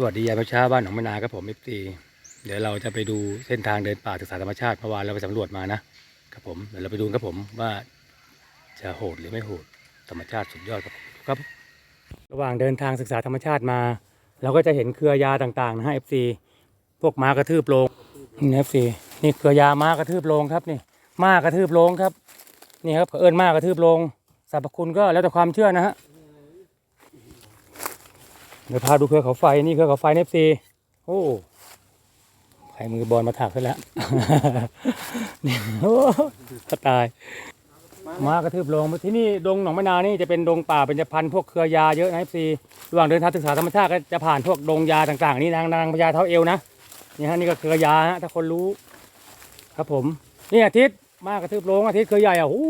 สวัสดียามเช้าบ้านหนองมะนาครับผมเอฟซีเดี๋ยวเราจะไปดูเส้นทางเดินป่าศึกษาธรรมชาติเมื่อวานเราไปสำรวจมานะครับผมเดี๋ยวเราไปดูครับผมว่าจะโหดหรือไม่โหดธรรมชาติสุดยอดครับครับ ระหว่างเดินทางศึกษาธรรมชาติมา เราก็จะเห็นเครือยาต่างๆนะฮะเอฟซีพวกม้ากระทืบโลงนี่เอฟซีนี่เครือยาม้ากระทืบโลงครับนี่ม้ากระทืบโลงครับนี่ครับเอิญม้ากระทืบโลงสรรพคุณก็แล้วแต่ความเชื่อนะฮะ เดี๋ยวพาดูเครือเขาไฟนี่เครือเขาไฟเอฟซีโอ้ใครมือบอลมาถักซะแล้วนี่โอ้ก็ตาย มากระทืบลงที่นี่ดงหนองมะนาวนี่จะเป็นดงป่าเป็นจะพันธุ์พวกเครือยาเยอะนะเอฟซีระหว่างเดินทางศึกษาธรรมชาติก็จะผ่านพวกดงยาต่างๆ นี่นางนางพญาเท้าเอวนะนี่ฮะนี่ก็เครือยาฮะถ้าคนรู้ ครับผม นี่อาทิตย์มากระทืบลงอาทิตย์เครือใหญ่อะโอ้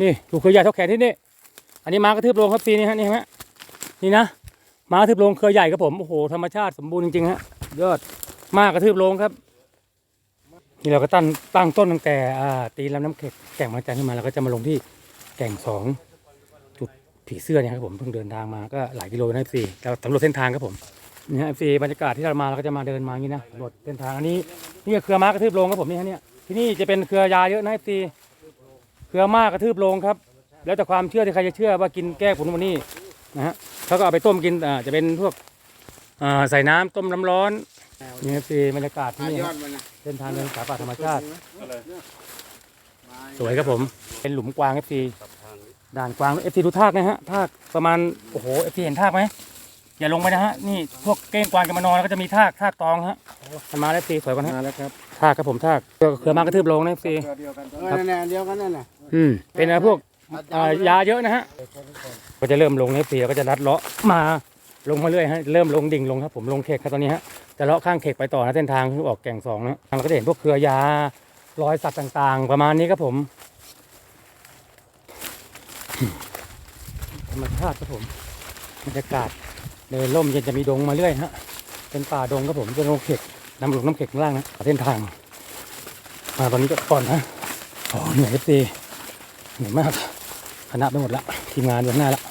นี่ดูเครือใหญ่เท่าแขนที่นี่อันนี้มากระทืบลงครับซีนี่ฮะนี่ฮะนี่นะ มากระทืบลงเครือใหญ่ครับผมโอ้โหธรรมชาติสมบูรณ์จริงๆฮะยอดมากระทืบลงครับนี่เราก็ตั้งตั้งต้นตั้งแต่ตีลำน้ำเข็กแก่งมาจันขึ้นมาเราก็จะมาลงที่แก่งสองจุดผีเสื้อเนี่ยครับผมเพิ่งเดินทางมาก็หลายกิโลนะสี่เราสำรวจเส้นทางครับผมนี่ฮะสี่บรรยากาศที่เรามาเราก็จะมาเดินมาอย่างนี้นะสำรวจเส้นทางอันนี้นี่เครือม้ากระทืบลงครับผมนี่ฮะเนี่ยที่นี่จะเป็นเครือยาเยอะนะสี่เครือม้ากระทืบลงครับ แล้วแต่ความเชื่อที่ใครจะเชื่อว่ากินแก้ผลวันนี้ นะฮะเขาก็เอาไปต้มกินอ่าจะเป็นพวกอ่าใส่น้ำต้มน้ำร้อนนี่ครับสี่บรรยากาศที่หานี่ยอฮะดมันนะเส้นทางเดินสายป่าธรรมชาติ สวยครับผม เป็นหลุมกวางเอฟซีด่านกวางเอฟซีดูทากนะฮะทากประมาณโอ้โหเอฟซีเห็นทากไหมอย่าลงไปนะฮะนี่พวกเก้งกวางจะมานอนแล้วก็จะมีทากทากตองฮะมันมาแล้วเอฟซีสวยกว่านะมาแล้วครับทากครับผมทากเครือเครือมากระทืบลงนะเอฟซีเดียวกันนั่นน่ะเดียวกันนั่นน่ะอืมเป็นอะไรพวก อ่ายาเยอะนะฮะ ก็จะเริ่มลงเอฟซีแล้วก็จะรัดเลาะมาลงมาเรื่อยฮะเริ่มลงดิ่งลงครับผมลงเขกครับตอนนี้ฮะจะเลาะข้างเขกไปต่อนะเส้นทางคือออกแก่งสองนะเราก็จะเห็นพวกเครือยารอยสัตว์ต่างๆ ประมาณนี้ครับผมธรรมชาติครับผมบรรยากาศเดินร่มเย็นจะมีดงมาเรื่อยฮะเป็นป่าดงครับผมเป็นลงเข็กนำหลงน้ำเข็กข้างล่างนะเส้นทางมาตอนนี้ก็ก่อนนะโอ้เหนื่อยเอฟซีเหนื่อยมาก คณะไปหมดละทีมงานอยู่ข้างหน้าละ